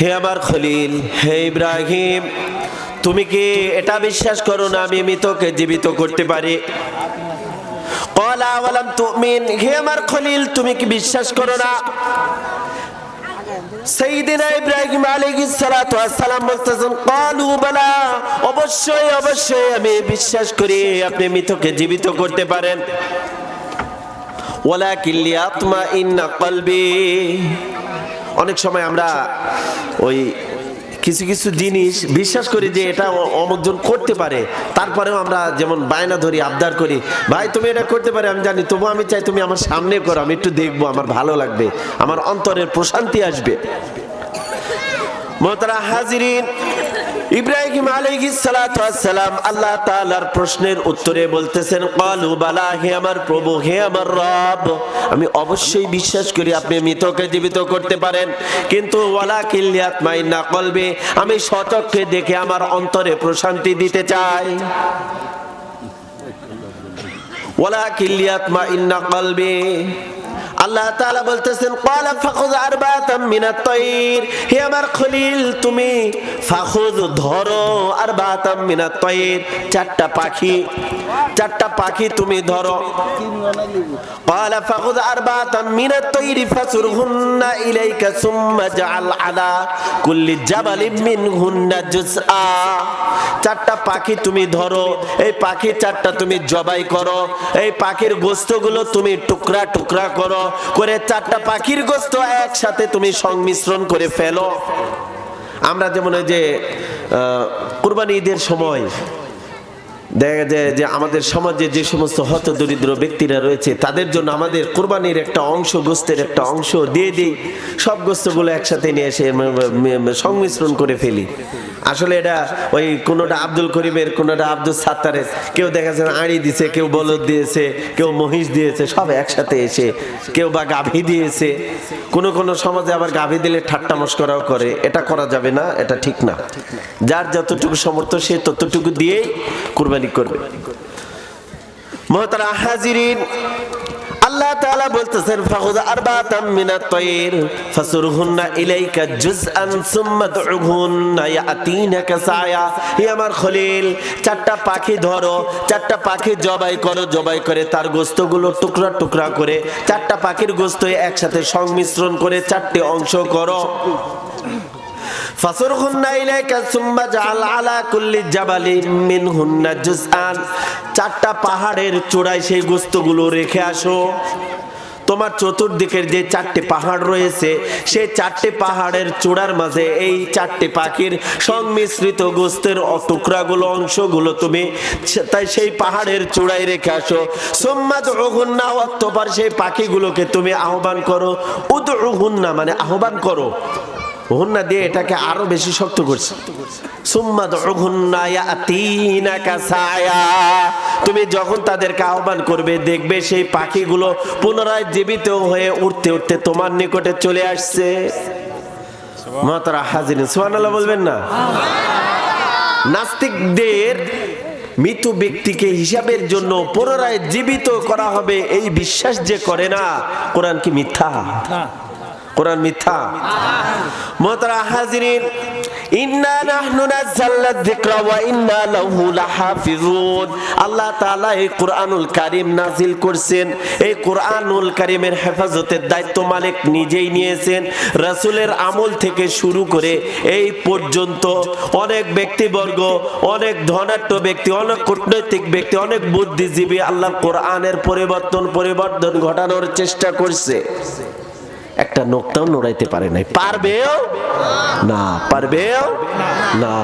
হে আমার খলিল, হে ইব্রাহিম, তুমি কি এটা বিশ্বাস করো না আমি মৃতকে জীবিত করতে পারি? হে আমার খলিল, তুমি কি বিশ্বাস করো না? বালা, অবশ্যই অবশ্যই আমি বিশ্বাস করি আপনি মৃতকে জীবিত করতে পারেন। ওয়ালাকিন লিয়াতমা ইন্না কলবি। অনেক সময় আমরা ওই কিছু কিছু জিনিস বিশ্বাস করি যে এটা অমুকজন করতে পারে। তারপরেও আমরা যেমন বায়না ধরি, আবদার করি, ভাই, তুমি এটা করতে পারে, আমি জানি তবু আমি চাই তুমি আমার সামনে করো, আমি একটু দেখব, আমার ভালো লাগবে, আমার অন্তরের প্রশান্তি আসবে। মোহতারা হাজিরিন ইব্রাহিম সালাম আল্লাহ তাআলার প্রশ্নের উত্তরে বলতেছেন ক্বালু বালা, হে আমার প্রভু, হে আমার রব। আমি অবশ্যই বিশ্বাস করি আপনি মৃতকে জীবিত করতে পারেন, কিন্তু ওয়ালা কিল্লিয়াত মাইন্না কলবে, আমি সচক্ষে দেখে আমার অন্তরে প্রশান্তি দিতে চাই। ওয়ালা কিল্লিয়াত মাইন্না কলবে। আল্লাহ তাআলা বলতেছেন, ক্বালা ফাখুয আরবাতাম মিনাত তাইর হে আমার খলিল, তুমি ফাখুয ধরো আরবাতাম মিনাত তাইর চারটা পাখি চারটা পাখি তুমি ধরো। ক্বালা ফাখুয আরবাতাম মিনাত তাইর ফাসুরহুন্না ইলাইকা সুম্মা জাআল আলা কুল্লি জাবালিন মিনহুন্না জুজআ চারটা পাখি তুমি ধরো, এই পাখি চারটা তুমি জবাই করো, এই পাখির গোস্তগুলো তুমি টুকরা টুকরা করো, করে চারটা পাখির গোস্ত একসাথে তুমি সংমিশ্রণ করে ফেলো। আমরা যেমন ওই যে কুরবানি ঈদের সময় দেখা যায় যে আমাদের সমাজে যে সমস্ত হত দরিদ্র ব্যক্তিরা রয়েছে, তাদের জন্য আমাদের কোরবানির একটা অংশ, গোস্তের একটা অংশ দিয়ে দিই। সব গোস্তগুলো একসাথে নিয়ে এসে সংমিশ্রণ করে ফেলি। আসলে এটা ওই কোনোটা আব্দুল করিমের, কোনোটা আব্দুল সাত্তারের। কেউ দেখা যায় আড়ি দিছে, কেউ বলদ দিয়েছে, কেউ মহিষ দিয়েছে, সব একসাথে এসে কেউ বা গাভী দিয়েছে। কোনো কোনো সমাজে আবার গাভী দিলে ঠাট্টা মস্করাও করে। এটা করা যাবে না, এটা ঠিক না। যার যতটুকু সমর্থ সে ততটুকু দিয়েই কুরবানি করবে। মহতারা হাজিরিন, আল্লাহ তাআলা বলতেছেন আরবাতাম মিনাত ফাসুরহুন্না ইলাইকা জুজআন সুম্মা দুহুন্না ইয়াতিনাকা সায়া। হে আমার খলিল, চারটা পাখি ধরো, চারটা পাখি জবাই করো, জবাই করে তার গোস্তগুলো টুকরা টুকরা করে, চারটা পাখির গোস্ত একসাথে সংমিশ্রণ করে চারটি অংশ করো। চারটা পাহাড়ের চূড়ায় সেই রেখে আসো। তোমার চতুর্দিকের যে পাহাড় রয়েছে, সেই পাহাড়ের চূড়ার মাঝে এই চারটে পাখির সংমিশ্রিত গোস্তের টুকরাগুলো, অংশগুলো তুমি তাই সেই পাহাড়ের চূড়ায় রেখে আসো। সোম্মাদ রঘুন্না সেই পাখিগুলোকে তুমি আহ্বান করো। উদ রঘুন্না মানে আহ্বান করো। হুন্না দিয়ে এটাকে আরও বেশি শক্ত করছে। তুমি যখন তাদেরকে আহ্বান করবে, দেখবে সেই পাখিগুলো পুনরায় জীবিত হয়ে উঠতে উঠতে তোমার নিকটে চলে আসছে। মাতারা হাজির সুবহানাল্লাহ বলবেন না? নাস্তিকদের মৃত ব্যক্তিকে হিসাবের জন্য পুনরায় জীবিত করা হবে, এই বিশ্বাস যে করে না, কোরআন কি মিথ্যা? কোরআন মিথ্যা। মোহতারা হাজিরিন, ইন্না নাহনু নাযালনা যিকরা ওয়া ইন্না লাহু লাহাফিজুন। আল্লাহ তাআলা এই কোরআনুল কারীম নাজিল করছেন। এই কোরআনুল কারীমের হেফাজতের দায়িত্ব মালিক নিজেই নিয়েছেন। রাসূলের আমল থেকে শুরু করে এই পর্যন্ত অনেক ব্যক্তিবর্গ, অনেক ধনাঢ্য ব্যক্তি, অনেক কূটনৈতিক ব্যক্তি, অনেক বুদ্ধিজীবী আল্লাহ কোরআনের পরিবর্তন পরিবর্তন ঘটানোর চেষ্টা করছে। একটা নোকটাও নড়াইতে পারে নাই। পারবেও? না পারবেও? না।